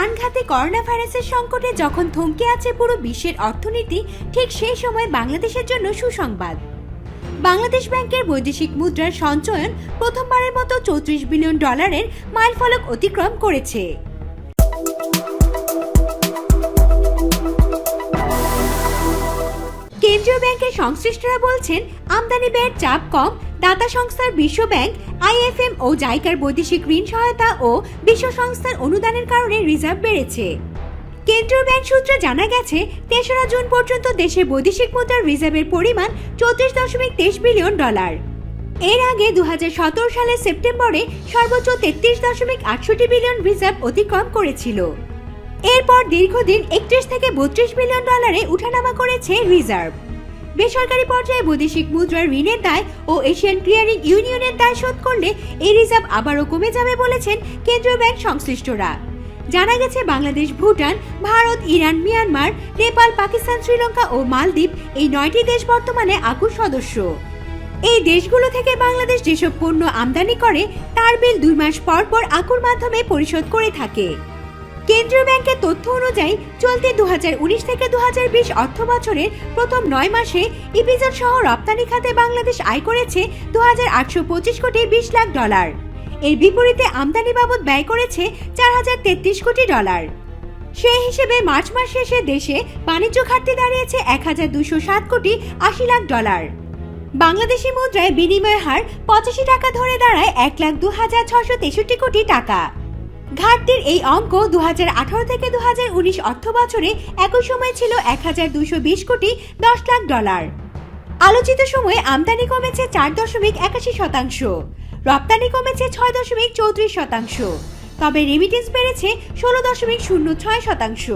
প্রাণঘাতী করোনা ভাইরাসের সংকটে যখন থমকে আছে পুরো বিশ্বের অর্থনীতি, ঠিক সেই সময় বাংলাদেশের জন্য সুসংবাদ। বাংলাদেশ ব্যাংকের বৈদেশিক মুদ্রার সঞ্চয়ন প্রথমবারের মতো চৌত্রিশ বিলিয়ন ডলারের মাইলফলক অতিক্রম করেছে। কেন্দ্রীয় ব্যাংকের সংশ্লিষ্টরা বলছেন আমদানি ব্যয়ের চাপ কম দাতা সংস্থার বিশ্ব ব্যাংক, আইএফএম ও জাইকার বৈদেশিক ঋণ সহায়তা ও বিশ্ব সংস্থার অনুদানের কারণে রিজার্ভ বেড়েছে। কেন্দ্রীয় ব্যাংক সূত্রে জানা গেছে, তেসরা জুন পর্যন্ত দেশের বৈদেশিক মুদ্রার রিজার্ভের পরিমাণ চৌত্রিশ দশমিক তেইশ বিলিয়ন ডলার। এর আগে দু হাজার সতেরো সালের সেপ্টেম্বরে সর্বোচ্চ তেত্রিশ দশমিক আটষট্টি বিলিয়ন রিজার্ভ অতিক্রম করেছিল। এরপর দীর্ঘদিন একত্রিশ থেকে বত্রিশ বিলিয়ন ডলারে উঠানামা করেছে রিজার্ভ। বেসরকারি পর্যায়ে বৈদেশিক মুদ্রার ঋণের দায় ও এশিয়ান ক্লিয়ারিং ইউনিয়নের দায় শোধ করলে এই রিজার্ভ আবারও কমে যাবে বলেছেন কেন্দ্রীয় ব্যাংক সংশ্লিষ্টরা। জানা গেছে, বাংলাদেশ, ভুটান, ভারত, ইরান, মিয়ানমার, নেপাল, পাকিস্তান, শ্রীলঙ্কা ও মালদ্বীপ এই নয়টি দেশ বর্তমানে আকুর সদস্য। এই দেশগুলো থেকে বাংলাদেশ যেসব পণ্য আমদানি করে, তার বিল দুই মাস পর পর আকুর মাধ্যমে পরিশোধ করে থাকে। কেন্দ্রীয় ব্যাংকের তথ্য অনুযায়ী চলতি দু উনিশ থেকে দু বিশ অর্থ বছরের প্রথম নয় মাসে ইপিজেড সহ রপ্তানি খাতে বাংলাদেশ আয় করেছে দু হাজার আটশো পঁচিশ কোটি বিশ লাখ ডলার। এর বিপরীতে আমদানি বাবদ ব্যয় করেছে চার হাজার তেত্রিশ কোটি ডলার। সেই হিসেবে মার্চ মাস শেষে দেশে বাণিজ্য ঘাটতি দাঁড়িয়েছে এক হাজার দুশো সাত কোটি আশি লাখ ডলার। বাংলাদেশি মুদ্রায় বিনিময় হার পঁচাশি টাকা ধরে দাঁড়ায় এক লাখ দু হাজার ছশো তেষট্টি কোটি টাকা। ঘাটতির এই অঙ্ক দু হাজার আঠারো থেকে দু অর্থ বছরে একই সময় ছিল এক কোটি দশ লাখ ডলার। আলোচিত সময়ে আমদানি কমেছে চার দশমিক একাশি শতাংশ, রপ্তানি কমেছে ছয় দশমিক চৌত্রিশ শতাংশ, তবে রেমিটেন্স বেড়েছে ষোলো দশমিক শূন্য ছয় শতাংশ।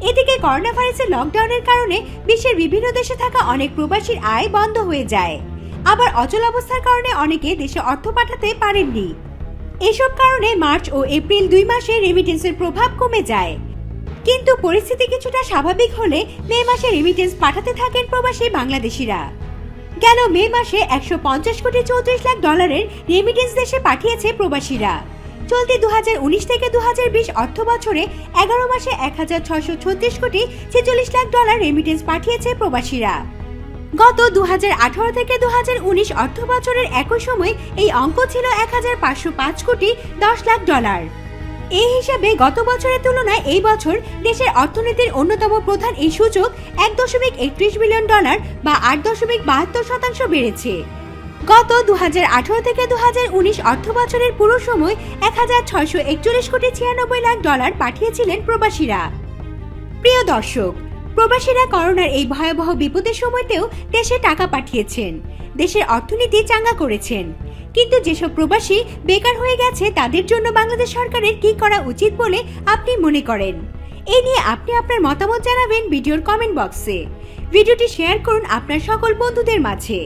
এদিকে করোনা ভাইরাসের লকডাউনের কারণে বিশ্বের বিভিন্ন দেশে থাকা অনেক প্রবাসীর আয় বন্ধ হয়ে যায়। আবার অচল অবস্থার কারণে অনেকে দেশে অর্থ পাঠাতে পারেননি। এসব কারণে মার্চ ও এপ্রিল দুই মাসে রেমিটেন্সের প্রভাব কমে যায়। কিন্তু পরিস্থিতি কিছুটা স্বাভাবিক হলে মে মাসে রেমিটেন্স পাঠাতে থাকেন প্রবাসী বাংলাদেশিরা। গেল মে মাসে একশো পঞ্চাশ কোটি চৌত্রিশ লাখ ডলারের রেমিটেন্স দেশে পাঠিয়েছে প্রবাসীরা। চলতি দু হাজার উনিশ থেকে দু অর্থ বছরে এগারো মাসে এক কোটি ছেচল্লিশ লাখ ডলার রেমিটেন্স পাঠিয়েছে প্রবাসীরা। গত দু হাজার আঠারো থেকে দু অর্থ বছরের একই সময় এই অঙ্ক ছিল এক হাজার পাঁচশো পাঁচ কোটি দশ লাখ ডলার। এই হিসাবে গত বছরের তুলনায় এই বছর দেশের অর্থনীতির অন্যতম প্রধান এই সূচক এক দশমিক একত্রিশ বিলিয়ন ডলার বা আট দশমিক বাহাত্তর শতাংশ বেড়েছে। গত দুহাজার আঠারো থেকে দু হাজার উনিশ অর্থ বছরের পুরো সময় এক হাজার ছয়শো একচল্লিশ কোটি ছিয়ানব্বই লাখ ডলার পাঠিয়েছিলেন প্রবাসীরা। প্রিয় দর্শক প্রবাসীরা করোনার এই ভয়াবহ বিপদের সময়তেও দেশে টাকা পাঠিয়েছেন, দেশের অর্থনীতি চাঙ্গা করেছেন। কিন্তু যেসব প্রবাসী বেকার হয়ে গেছে, তাদের জন্য বাংলাদেশ সরকারের কি করা উচিত বলে আপনি মনে করেন? এই নিয়ে আপনি আপনার মতামত জানাবেন ভিডিওর কমেন্ট বক্সে। ভিডিওটি শেয়ার করুন আপনার সকল বন্ধুদের মাঝে।